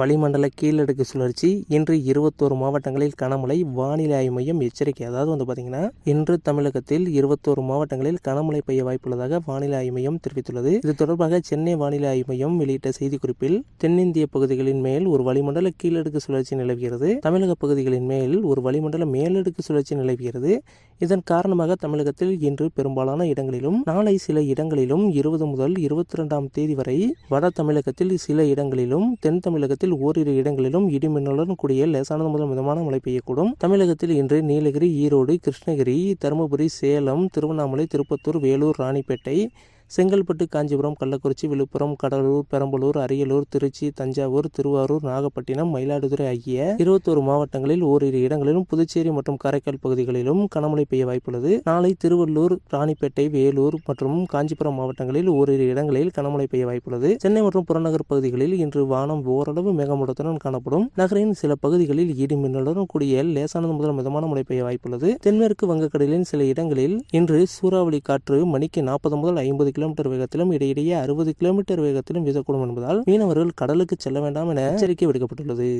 வளிமண்டல கீழடுக்கு சுழற்சி இன்று இருபத்தோரு மாவட்டங்களில் கனமழை வானிலை ஆய்வு மையம் எச்சரிக்கை. அதாவது வந்து பார்த்தீங்கன்னா இன்று தமிழகத்தில் இருபத்தோரு மாவட்டங்களில் கனமழை பெய்ய வாய்ப்புள்ளதாக வானிலை ஆய்வு மையம் தெரிவித்துள்ளது. இது தொடர்பாக சென்னை வானிலை ஆய்வு மையம் வெளியிட்ட செய்திக்குறிப்பில் தென்னிந்திய பகுதிகளின் மேல் ஒரு வளிமண்டல கீழடுக்கு சுழற்சி நிலவுகிறது. தமிழக பகுதிகளின் மேல் ஒரு வளிமண்டல மேலடுக்கு சுழற்சி நிலவுகிறது. இதன் காரணமாக தமிழகத்தில் இன்று பெரும்பாலான இடங்களிலும் நாளை சில இடங்களிலும் இருபது முதல் இருபத்தி ரெண்டாம் தேதி வரை வட தமிழகத்தில் சில இடங்களிலும் தென் தமிழகத்தில் ஓரிரு இடங்களிலும் இடிமின்னலுடன் கூடிய லேசானது முதல் மிதமான மழை பெய்யக்கூடும். தமிழகத்தில் இன்று நீலகிரி ஈரோடு கிருஷ்ணகிரி தருமபுரி சேலம் திருவண்ணாமலை திருப்பத்தூர் வேலூர் ராணிப்பேட்டை செங்கல்பட்டு காஞ்சிபுரம் கள்ளக்குறிச்சி விழுப்புரம் கடலூர் பெரம்பலூர் அரியலூர் திருச்சி தஞ்சாவூர் திருவாரூர் நாகப்பட்டினம் மயிலாடுதுறை ஆகிய இருபத்தோரு மாவட்டங்களில் ஓரிரு இடங்களிலும் புதுச்சேரி மற்றும் காரைக்கால் பகுதிகளிலும் கனமழை பெய்ய வாய்ப்புள்ளது. நாளை திருவள்ளூர் ராணிப்பேட்டை வேலூர் மற்றும் காஞ்சிபுரம் மாவட்டங்களில் ஓரிரு இடங்களில் கனமழை பெய்ய வாய்ப்புள்ளது. சென்னை மற்றும் புறநகர் பகுதிகளில் இன்று வானம் ஓரளவு மேகமூட்டத்துடன் காணப்படும். நகரின் சில பகுதிகளில் இடி மின்னலுடன் கூடிய லேசானது முதல் மிதமான மழை பெய்ய வாய்ப்புள்ளது. தென்மேற்கு வங்கக்கடலின் சில இடங்களில் இன்று சூறாவளி காற்று மணிக்கு நாற்பது முதல் ஐம்பது கிலோமீட்டர் வேகத்திலும் இடையிடையே அறுபது கிலோமீட்டர் வேகத்திலும் வீசக்கூடும் என்பதால் மீனவர்கள் கடலுக்கு செல்ல வேண்டாம் என எச்சரிக்கை விடுக்கப்பட்டுள்ளது.